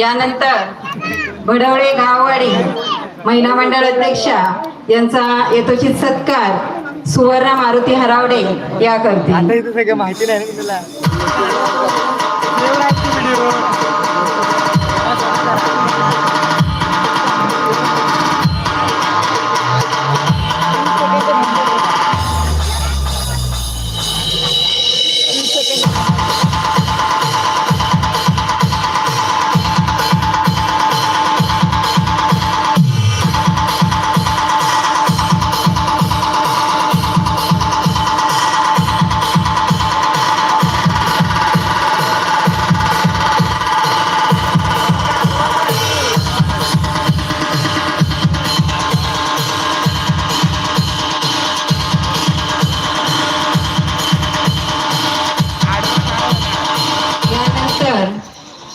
यानंतर भडवळे गाववाडी महिला मंडळ अध्यक्षा यांचा यथोचित सत्कार सुवर्णा मारुती हरावडे या करतील. माहिती नाही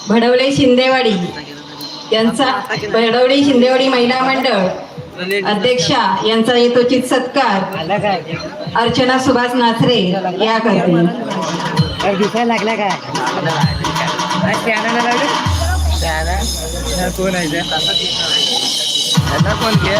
भडवळे शिंदेवाडी. यांचा भडवळे शिंदेवाडी महिला मंडळ अध्यक्षा यांचा यथोचित सत्कार. अर्चना सुभाष नाचरे या दिसायला लागला त्यानं कोण आहे त्यांना कोण घे?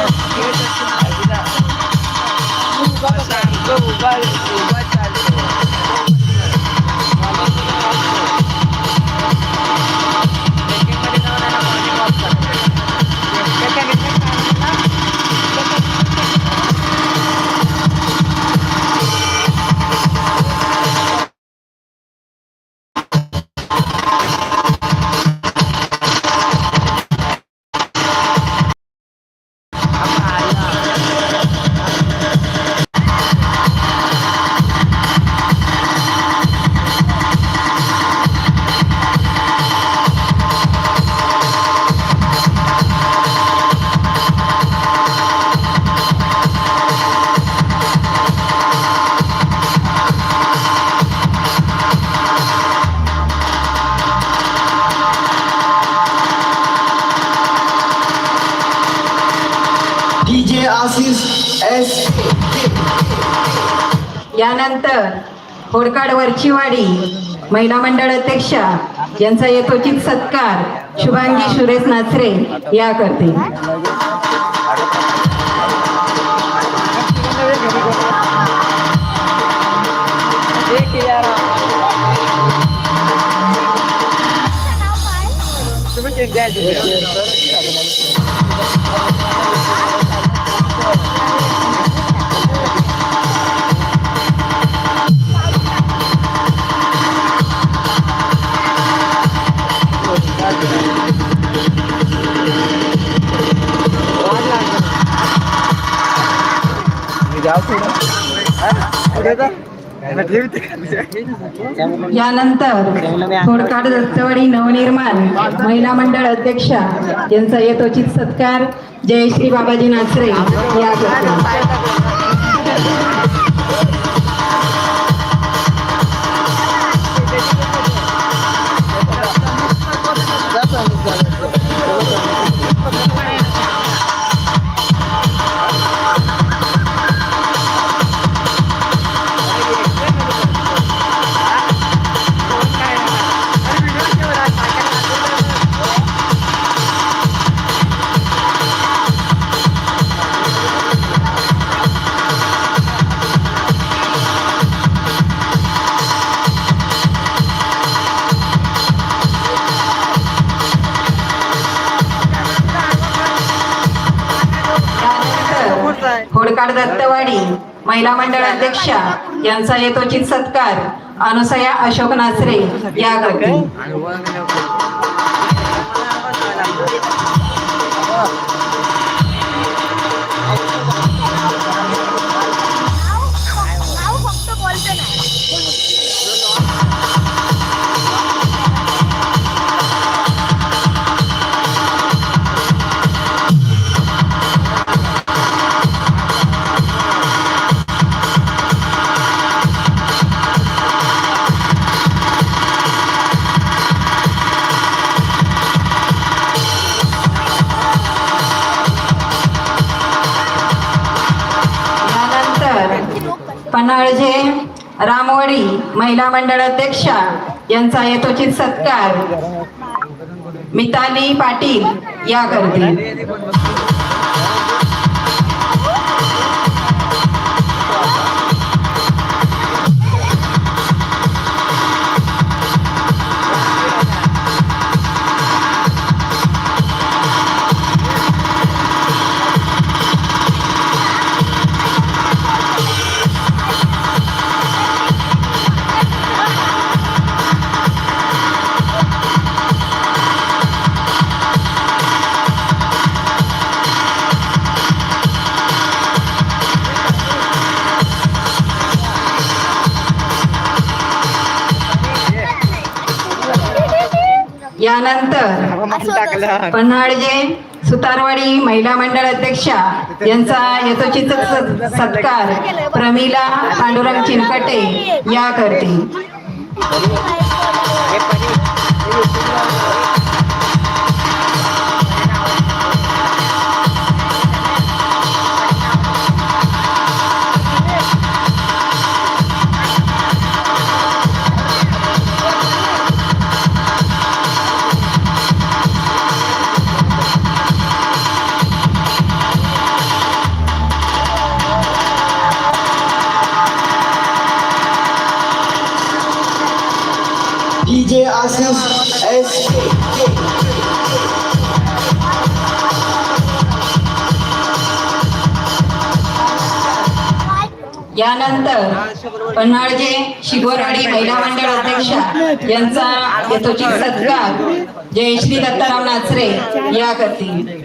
त्यानंतर होडकाड वरचीवाडी महिला मंडळ अध्यक्षा यांचा यथोचित सत्कार शुभांगी सुरेश नाचरे या करतील. यानंतर थोडकाड दत्तवाडी नवनिर्माण महिला मंडळ अध्यक्षा यांचा यथोचित सत्कार जयश्री बाबाजी नाचरे या दत्तवाडी महिला मंडळ अध्यक्षा यांचा यथोचित सत्कार अनुसया अशोक नाचरे या करतील नळजे रामवडी महिला मंडळ अध्यक्षा यांचा यथोचित सत्कार मिताली पाटील या करतील पन्हाळजे सुतारवाडी महिला मंडळ अध्यक्षा यांचा यथोचित सत्कार प्रमिला पांडुरंग चिनकटे या करतील. DJ Asis यानंतर पन्हाळजे शिगोराडी महिला मंडळ अध्यक्षा यांचा यथोचित सत्कार जयश्री दत्ताराम नाचरे या करतील.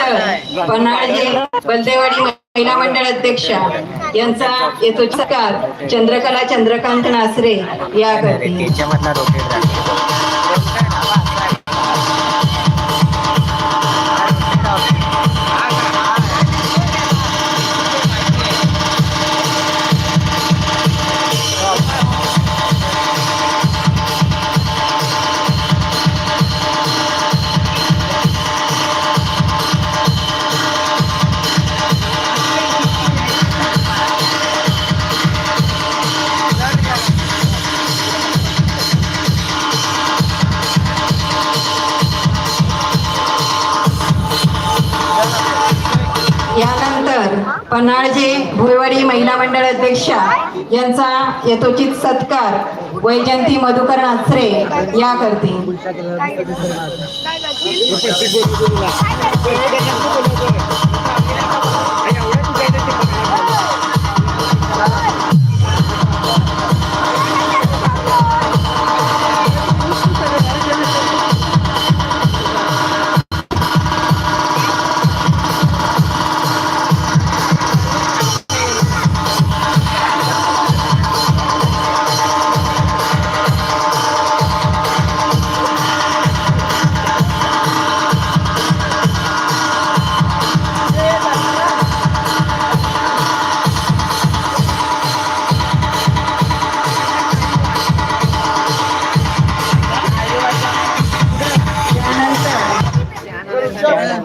इथे पन्हाळजे बलदेवाडी महिला मंडळ अध्यक्षा यांचा येतो चंद्रकला चंद्रकांत नासरे या करतील होनाळजी भुईवाडी महिला मंडळ अध्यक्षा यांचा यथोचित सत्कार वैजंती मधुकर नाचरे या करतील.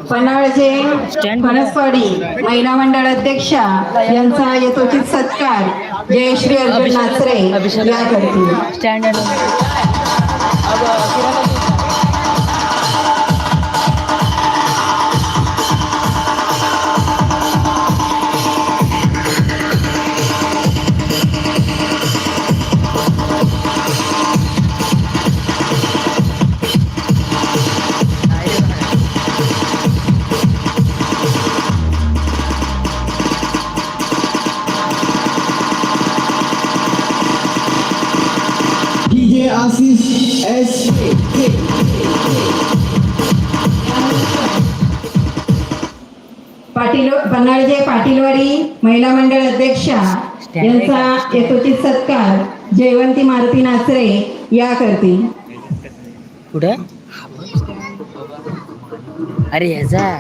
पन्हाळजे फणसवाडी महिला मंडळ अध्यक्षा यांचा यथोचित सत्कार. जयश्री अर्जुन नाचरे. या करतील महिला मंडळ अध्यक्षा यांचा यथोचित सत्कार जयवंती मारुती नाचरे या करतील. कुठे? अरे ह्याचा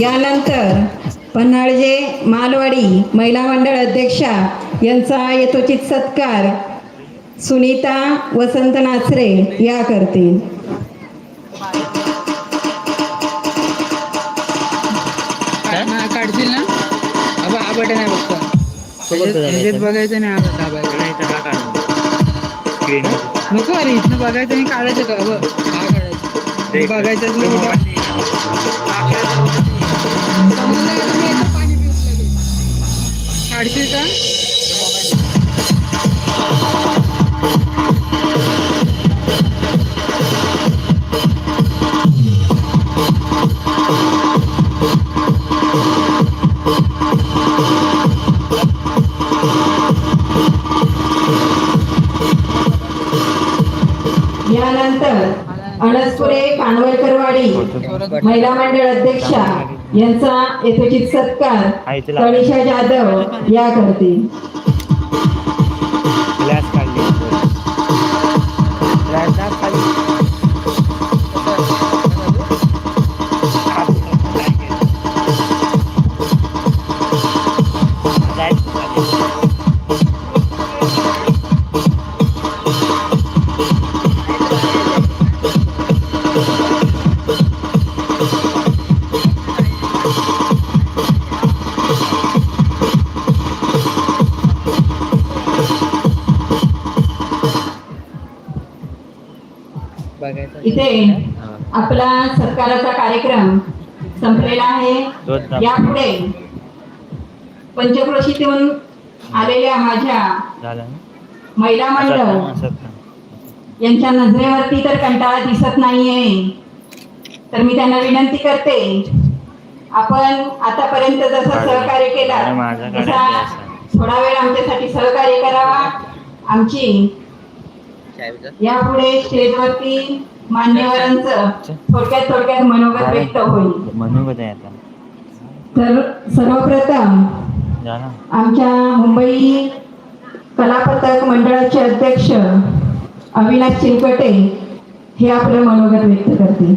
यानंतर पन्हाळजे मालवाडी महिला मंडळ अध्यक्षा यांचा यथोचित सत्कार सुनीता वसंत नाचरे या करतील. काढशील ना? बघायचं नाही दाबायचा नको अरे इथनं बघायचं आणि काढायचं का? अबा काढायचं. बघायचं काढते का यानंतर अनसपुरे कानवलकरवाडी महिला मंडळ अध्यक्षा यांचा यथोचित सत्कार तनिषा जाधव या करतील. इथे आपला सत्काराचा कार्यक्रम संपलेला आहे. यापुढे पंचक्रोशीतून आलेल्या माझ्या महिला मंडळ यांच्या नजरेवरती तर कंटाळा दिसत नाहीये. तर मी त्यांना विनंती करते आपण आतापर्यंत जसं सहकार्य केलं तसा. थोडा वेळ आमच्यासाठी सहकार्य करावा. आमची यापुढे स्टेजवरती मान्यवरांचं थोडक्यात थोडक्यात मनोगत व्यक्त होईल. मनोगत आहे आता. तर सर्वप्रथम आमच्या मुंबई कलापथक मंडळाचे अध्यक्ष अविनाश चिलकटे हे आपलं मनोगत व्यक्त करतील.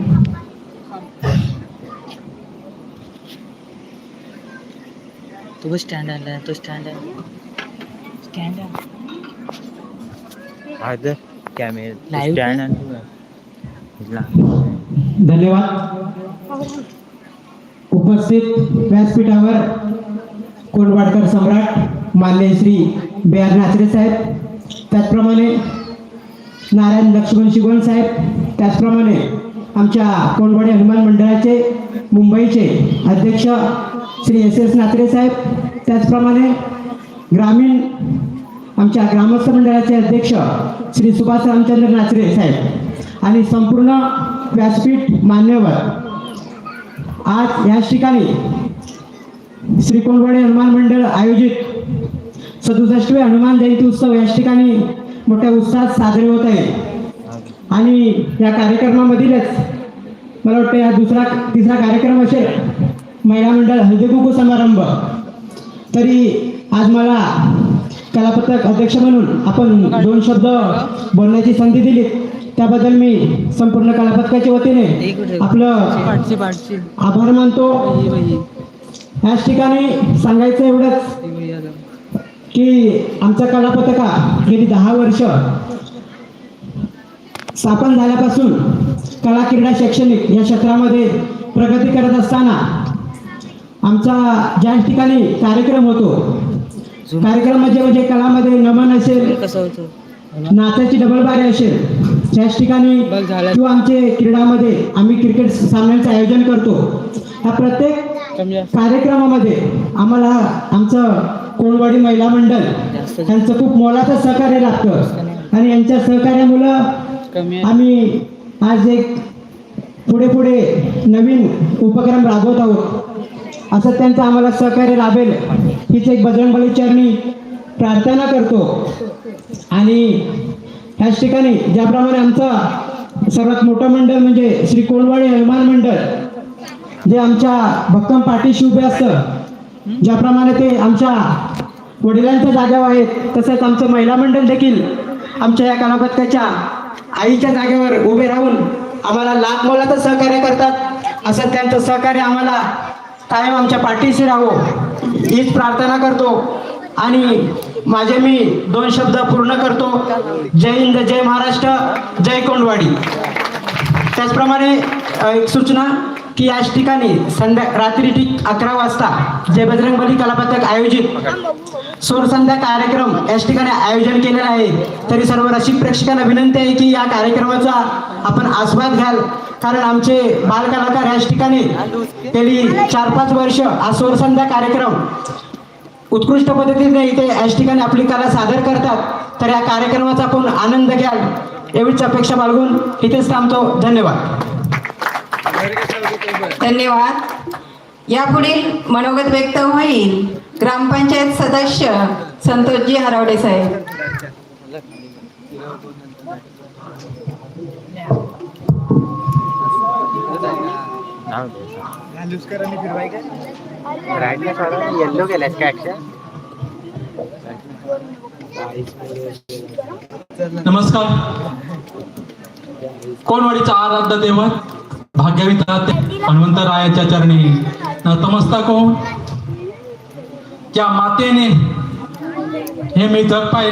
तो बस स्टँड आणला तो स्टँड आहे स्टँड कॅमेरा स्टँड? धन्यवाद उपस्थित व्यासपीठावर कोंडवाडकर सम्राट मान्य श्री बेआर नाचरे साहेब त्याचप्रमाणे नारायण लक्ष्मण शिगवण साहेब त्याचप्रमाणे आमच्या कोंडवाडी हनुमान मंडळाचे मुंबईचे अध्यक्ष श्री एस एस नाचरे साहेब. त्याचप्रमाणे ग्रामीण आमच्या ग्रामस्थ मंडळाचे अध्यक्ष श्री सुभाष रामचंद्र नाचरे साहेब. आणि संपूर्ण व्यासपीठ मान्यवर. आज याच ठिकाणी श्री कोंडवाडे हनुमान मंडळ आयोजित सदुसष्टवे हनुमान जयंती उत्सव याच ठिकाणी मोठ्या उत्साहात साजरे होत आहे. आणि या कार्यक्रमामधीलच मला वाटतं हा दुसरा तिसरा कार्यक्रम असेल महिला मंडळ हळदीकुंकू समारंभ. तरी आज मला कलापत्रक अध्यक्ष म्हणून आपण दोन शब्द बोलण्याची संधी दिली त्याबद्दल मी संपूर्ण कलापथकाच्या वतीने आपलं आभार मानतो. याच ठिकाणी सांगायचं एवढंच. की आमचा कलापथका गेली दहा वर्ष स्थापन झाल्यापासून कला क्रीडा शैक्षणिक या क्षेत्रामध्ये प्रगती करत असताना आमचा ज्या ठिकाणी कार्यक्रम होतो कार्यक्रम म्हणजे म्हणजे कलामध्ये नमन असेल नाचाची डबल बारी असेल त्याच ठिकाणी. किंवा आमचे क्रीडामध्ये आम्ही क्रिकेट सामन्यांचं आयोजन करतो. ह्या प्रत्येक कार्यक्रमामध्ये आम्हाला आमचं कोणवाडी महिला मंडळ यांचं खूप मोलाचं सहकार्य लागतं. आणि यांच्या सहकार्यामुळं आम्ही आज एक पुढे पुढे नवीन उपक्रम राबवत आहोत. असं त्यांचं आम्हाला सहकार्य लाभेल हीच एक बजरंगबली चरणी प्रार्थना करतो. आणि ह्याच ठिकाणी ज्याप्रमाणे आमचं सर्वात मोठं मंडळ म्हणजे श्री कोळवाडी हनुमान मंडळ जे आमच्या भक्कम पाठीशी उभे असतं ज्याप्रमाणे ते आमच्या वडिलांच्या जागेवर आहेत तसंच आमचं महिला मंडळ देखील आमच्या या कलापथकाच्या आईच्या जागेवर उभे राहून आम्हाला लाख मोलाचं सहकार्य करतात. असं त्यांचं सहकार्य आम्हाला कायम आमच्या पाठीशी राहो हीच प्रार्थना करतो. आणि माझे मी दोन शब्द पूर्ण करतो. जय हिंद जय महाराष्ट्र जय कोंडवाडी. त्याचप्रमाणे एक सूचना की याच ठिकाणी संध्या रात्री ठीक अकरा वाजता जय बजरंगबली कलापथक आयोजित सोर संध्या कार्यक्रम याच ठिकाणी आयोजन केलेलं आहे. तरी सर्व रसिक प्रेक्षकांना विनंती आहे की या कार्यक्रमाचा आपण आस्वाद घ्याल. कारण आमचे बालकलाकार याच ठिकाणी गेली चार पाच वर्ष हा सोरसंध्या कार्यक्रम उत्कृष्ट पद्धतीने इथे याच ठिकाणी आपली कला सादर करतात तर या कार्यक्रमाचा आपण आनंद घ्याल. एवढीच अपेक्षा बाळगून इथेच थांबतो. धन्यवाद. धन्यवाद. यापुढील मनोगत व्यक्त होईल ग्रामपंचायत सदस्य संतोषजी हरवडे साहेब. फिरवाय काय राईटला येल्लो केलास का ऍक्शन नमस्कार. कोणवाडीचा आराध्य दैवत भाग्यविधाते हनुमंतरायाच्या चरणी. नतमस्तक हो त्या मातेने हे मी जग पाहिले.